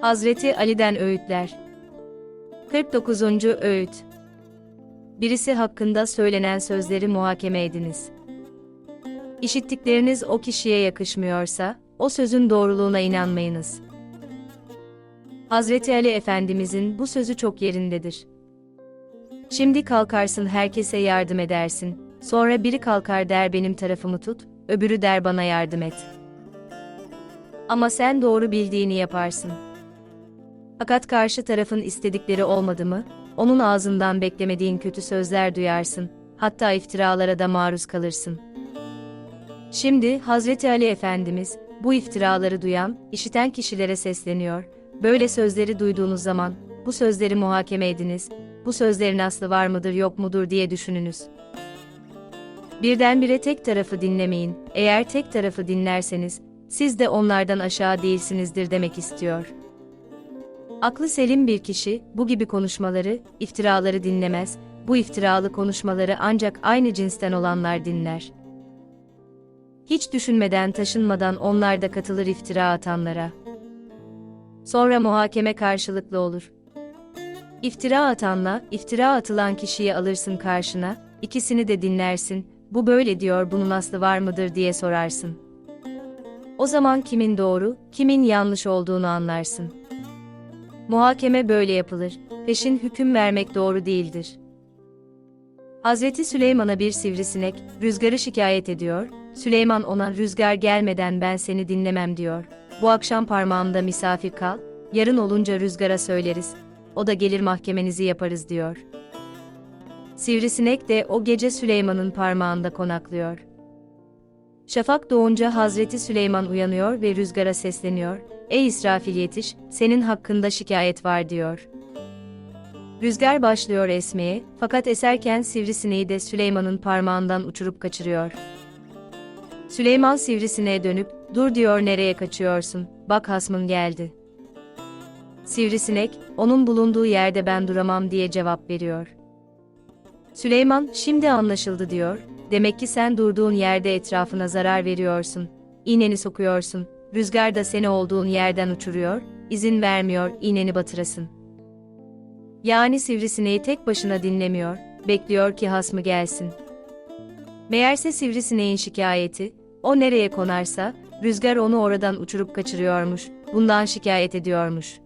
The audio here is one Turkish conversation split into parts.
Hazreti Ali'den öğütler. 49. öğüt. Birisi hakkında söylenen sözleri muhakeme ediniz. İşittikleriniz o kişiye yakışmıyorsa, o sözün doğruluğuna inanmayınız. Hazreti Ali Efendimizin bu sözü çok yerindedir. Şimdi kalkarsın herkese yardım edersin, sonra biri kalkar der benim tarafımı tut, öbürü der bana yardım et. Ama sen doğru bildiğini yaparsın. Fakat karşı tarafın istedikleri olmadı mı, onun ağzından beklemediğin kötü sözler duyarsın, hatta iftiralara da maruz kalırsın. Şimdi Hazreti Ali Efendimiz, bu iftiraları duyan, işiten kişilere sesleniyor. Böyle sözleri duyduğunuz zaman, bu sözleri muhakeme ediniz, bu sözlerin aslı var mıdır yok mudur diye düşününüz. Birdenbire tek tarafı dinlemeyin, eğer tek tarafı dinlerseniz, siz de onlardan aşağı değilsinizdir demek istiyor. Aklı selim bir kişi, bu gibi konuşmaları, iftiraları dinlemez, bu iftiralı konuşmaları ancak aynı cinsten olanlar dinler. Hiç düşünmeden taşınmadan onlar da katılır iftira atanlara. Sonra muhakeme karşılıklı olur. İftira atanla, iftira atılan kişiyi alırsın karşına, ikisini de dinlersin, bu böyle diyor bunun aslı var mıdır diye sorarsın. O zaman kimin doğru, kimin yanlış olduğunu anlarsın. Muhakeme böyle yapılır, peşin hüküm vermek doğru değildir. Hazreti Süleyman'a bir sivrisinek, rüzgarı şikayet ediyor, Süleyman ona rüzgar gelmeden ben seni dinlemem diyor. Bu akşam parmağımda misafir kal, yarın olunca rüzgara söyleriz, o da gelir mahkemenizi yaparız diyor. Sivrisinek de o gece Süleyman'ın parmağında konaklıyor. Şafak doğunca Hazreti Süleyman uyanıyor ve rüzgara sesleniyor, Ey İsrafil yetiş, senin hakkında şikayet var diyor. Rüzgar başlıyor esmeye, fakat eserken sivrisineği de Süleyman'ın parmağından uçurup kaçırıyor. Süleyman sivrisineğe dönüp, dur diyor nereye kaçıyorsun, bak hasmın geldi. Sivrisinek, onun bulunduğu yerde ben duramam diye cevap veriyor. Süleyman, şimdi anlaşıldı diyor, demek ki sen durduğun yerde etrafına zarar veriyorsun, iğneni sokuyorsun, rüzgar da seni olduğun yerden uçuruyor, izin vermiyor iğneni batırasın. Yani sivrisineği tek başına dinlemiyor, bekliyor ki hasmı gelsin. Meğerse sivrisineğin şikayeti, o nereye konarsa, rüzgar onu oradan uçurup kaçırıyormuş, bundan şikayet ediyormuş.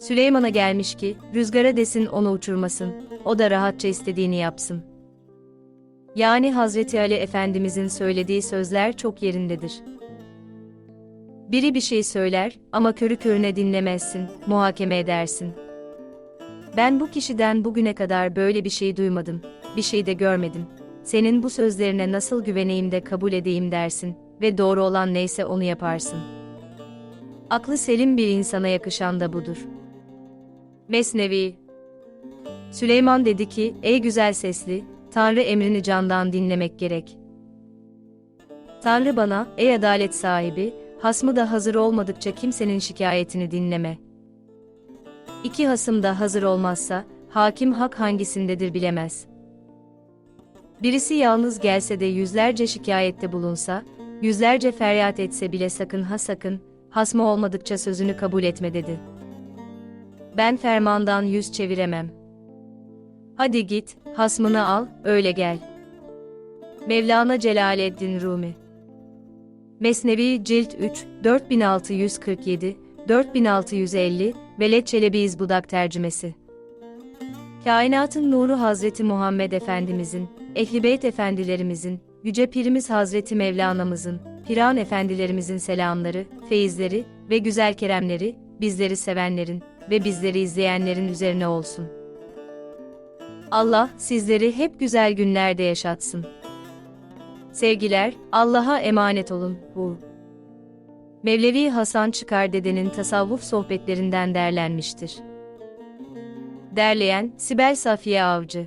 Süleyman'a gelmiş ki, rüzgara desin onu uçurmasın, o da rahatça istediğini yapsın. Yani Hazreti Ali Efendimizin söylediği sözler çok yerindedir. Biri bir şey söyler ama körü körüne dinlemezsin, muhakeme edersin. Ben bu kişiden bugüne kadar böyle bir şey duymadım, bir şey de görmedim. Senin bu sözlerine nasıl güveneyim de kabul edeyim dersin ve doğru olan neyse onu yaparsın. Aklı selim bir insana yakışan da budur. Mesnevi Süleyman dedi ki, ey güzel sesli, Tanrı emrini candan dinlemek gerek. Tanrı bana, ey adalet sahibi, hasmı da hazır olmadıkça kimsenin şikayetini dinleme. İki hasım da hazır olmazsa, hakim hak hangisindedir bilemez. Birisi yalnız gelse de yüzlerce şikayette bulunsa, yüzlerce feryat etse bile sakın ha sakın, hasmı olmadıkça sözünü kabul etme dedi. Ben fermandan yüz çeviremem. Hadi git, hasmını al, öyle gel. Mevlana Celaleddin Rumi Mesnevi Cilt 3, 4647, 4650, Veled Çelebi Budak tercümesi. Kainatın nuru Hazreti Muhammed Efendimizin, Ehli Beyt Efendilerimizin, Yüce Pirimiz Hazreti Mevlana'mızın, Piran Efendilerimizin selamları, feyizleri ve güzel keremleri, bizleri sevenlerin ve bizleri izleyenlerin üzerine olsun. Allah sizleri hep güzel günlerde yaşatsın. Sevgiler, Allah'a emanet olun. Bu Mevlevi Hasan Çıkar Dede'nin tasavvuf sohbetlerinden derlenmiştir. Derleyen Sibel Safiye Avcı